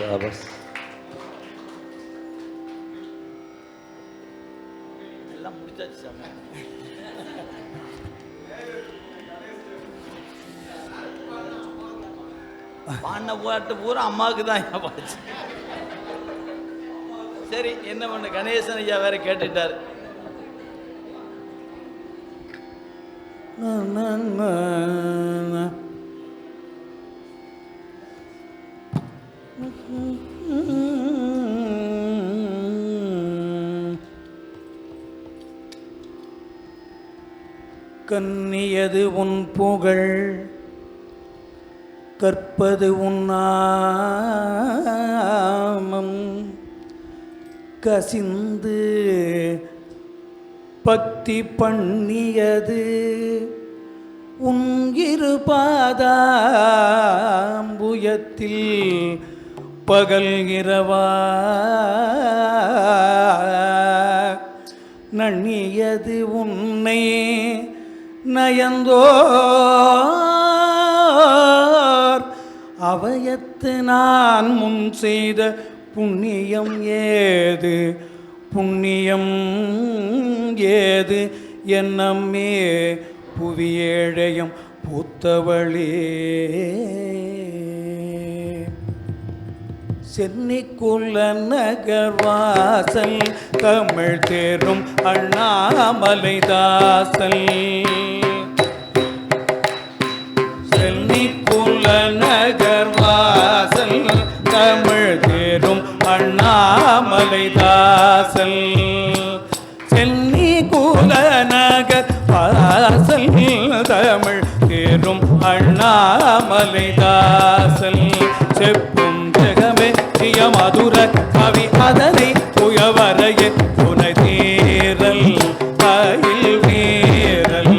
சாபஸ் எல்லாம் முடிச்சாச்சு சாமி பாடின பாட்டு பூரா அம்மாவுக்கு தான் ஐயா பாச்சு. சரி என்ன பண்ண? கணேசன் ஐயா வேற கேட்டுட்டார். கன்னியது உன் புகழ் கற்பது உன்னாமம் கசிந்து பக்தி பண்ணியது உன் இரு பாதாம்புயத்தில் பகல் இரவா. நண்ணியது உன்னை நயந்தோர். அவயத்து நான் முன் செய்த புண்ணியம் ஏது? புண்ணியம் ஏது? என்னம்மே புவியேழையம் பூத்தவளே. சென்னிக்குள்ள நகர்வாசல் தமிழ் தேரும் அண்ணாமலைதாசல். சென்னிக்குள்ள அண்ணாமலைதாசல் சென்னி கூலநகர் வாசல் தமிழ் தேரும் அண்ணாமலைதாசல் செப்பும் ஜெகமே ஜிய மதுர கவி அதனை புயவரைய துணை தேரல் பயில் வீரல்.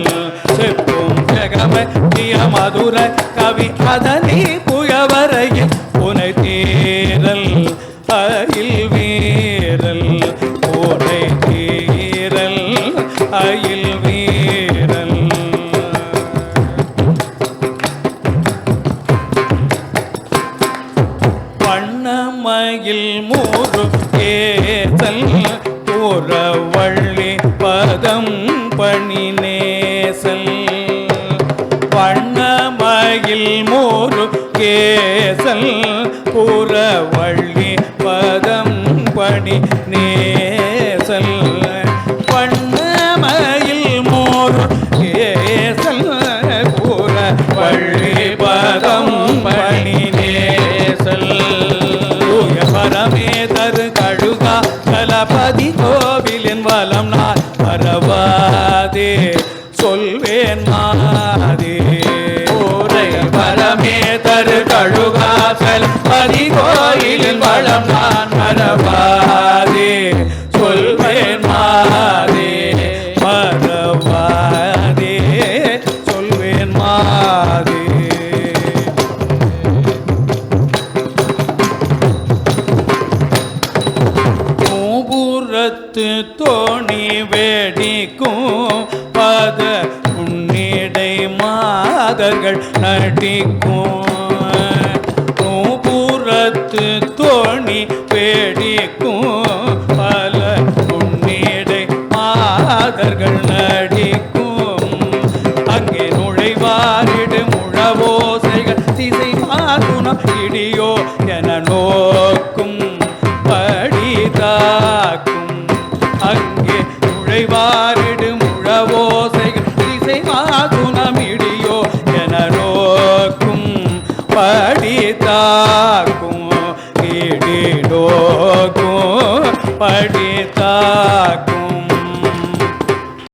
செப்பும் ஜெகமே ஜிய மதுர கவி அதனை புயவரைய புனை தேரல் அயில் வீரல் பூனை கீரல் அயில் வீரல். வண்ணமயில் மூறு ஏசல் புறவள்ளி பதம் பணி நேசல் வண்ணமயில் மூறு கேசல் புறவள்ளி பதம் பணி நேசல். பண்ணமையில் மோர் கேசல் கூற பள்ளி பதம் பணி நேசல். பரமே தரு கழுகா கலபதி கோவிலின் வலம் நான் பரவாதே. சொல்வேன் மாதே. பரமே தரு கழுகா பதி கோயிலின் வள மாதே பூபுரத்து தோணி வேடிக்கும் பத உன்னிடை மாதர்கள் நடிக்கும். மூபுரத்து தோணி வேடிக்கும் பல உன்னிடை மாதர்கள் இடியோ என நோக்கும் படிதாக்கும். அங்கே நுழைவாரிடும் முழவோசைகள் திசை மாதுனம் இடியோ என நோக்கும் படிதாக்கும். இடிடோக்கும் படிதாக்கும்.